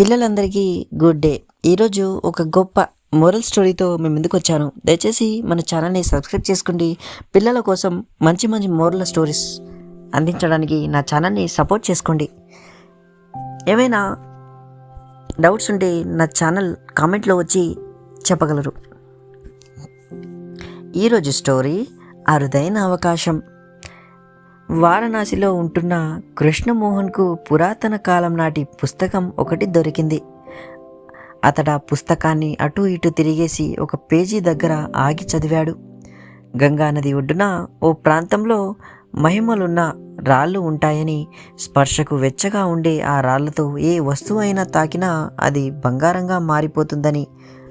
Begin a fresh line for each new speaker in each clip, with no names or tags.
పిల్లలందరికీ good day. ఈరోజు ఒక గొప్ప మోరల్ స్టోరీతో మేము ముందుకు వచ్చాను. దయచేసి మన ఛానల్ని సబ్స్క్రైబ్ చేసుకోండి. పిల్లల కోసం మంచి మంచి మోరల్ స్టోరీస్ అందించడానికి నా ఛానల్ని సపోర్ట్ చేసుకోండి. ఏమైనా డౌట్స్ ఉంటే నా ఛానల్ కామెంట్లో వచ్చి చెప్పగలరు. ఈరోజు స్టోరీ అరుదైన అవకాశం. వారణాసిలో ఉంటున్న కృష్ణమోహన్కు పురాతన కాలం నాటి పుస్తకం ఒకటి దొరికింది. అతడు ఆ పుస్తకాన్ని అటు ఇటు తిరిగేసి ఒక పేజీ దగ్గర ఆగి చదివాడు. గంగానది ఒడ్డున ఓ ప్రాంతంలో మహిమలున్న రాళ్ళు ఉంటాయని స్పర్శకు వెచ్చగా ఉండే ఆ రాళ్ళతో ఏ వస్తువు అయినా తాకినా అది బంగారంగా మారిపోతుందని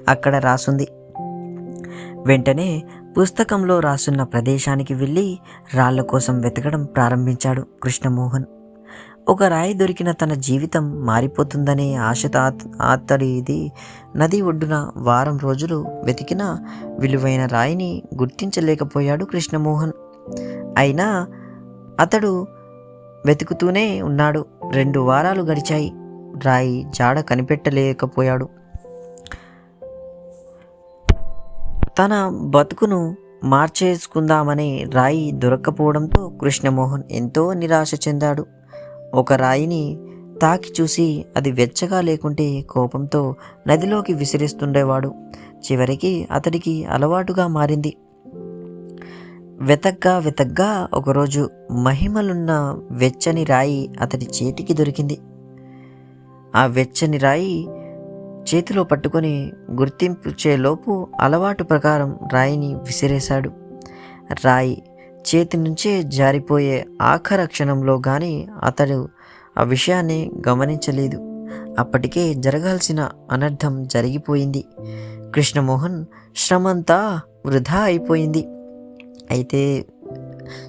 అక్కడ రాసుంది. వెంటనే పుస్తకంలో రాసున్న ప్రదేశానికి వెళ్ళి రాళ్ళ కోసం వెతకడం ప్రారంభించాడు కృష్ణమోహన్. ఒక రాయి దొరికిన తన జీవితం మారిపోతుందనే ఆశతో అతడి ఇది నది ఒడ్డున వారం రోజులు వెతికిన విలువైన రాయిని గుర్తించలేకపోయాడు కృష్ణమోహన్. అయినా అతడు వెతుకుతూనే ఉన్నాడు. రెండు వారాలు గడిచాయి. రాయి జాడ కనిపెట్టలేకపోయాడు. తన బతుకును మార్చేసుకుందామనే రాయి దొరక్కపోవడంతో కృష్ణమోహన్ ఎంతో నిరాశ చెందాడు. ఒక రాయిని తాకి చూసి అది వెచ్చగా లేకుంటే కోపంతో నదిలోకి విసిరిస్తుండేవాడు. చివరికి అతడికి అలవాటుగా మారింది. వెతగ్గా వెతగ్గా ఒకరోజు మహిమలున్న వెచ్చని రాయి అతడి చేతికి దొరికింది. ఆ వెచ్చని రాయి చేతిలో పట్టుకొని గుర్తింపుచేలోపు అలవాటు ప్రకారం రాయిని విసిరేశాడు. రాయి చేతి నుంచే జారిపోయే ఆఖర క్షణంలో కానీ అతడు ఆ విషయాన్ని గమనించలేదు. అప్పటికే జరగాల్సిన అనర్థం జరిగిపోయింది. కృష్ణమోహన్ శ్రమంతా వృధా అయిపోయింది. అయితే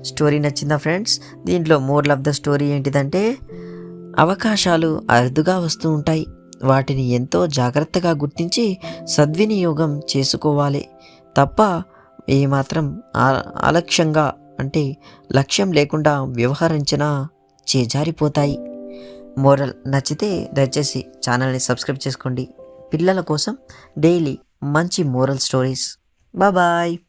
స్టోరీ నచ్చిందా ఫ్రెండ్స్? దీంట్లో మోర్ ఆఫ్ ద స్టోరీ ఏంటిదంటే అవకాశాలు అరుదుగా వస్తూ ఉంటాయి. వాటిని ఎంతో జాగ్రత్తగా గుర్తించి సద్వినియోగం చేసుకోవాలి. తప్ప ఏమాత్రం ఆలక్ష్యంగా అంటే లక్ష్యం లేకుండా వ్యవహరించినా చేజారిపోతాయి. మోరల్ నచ్చితే దయచేసి ఛానల్ని సబ్స్క్రైబ్ చేసుకోండి. పిల్లల కోసం డైలీ మంచి మోరల్ స్టోరీస్. బాయ్.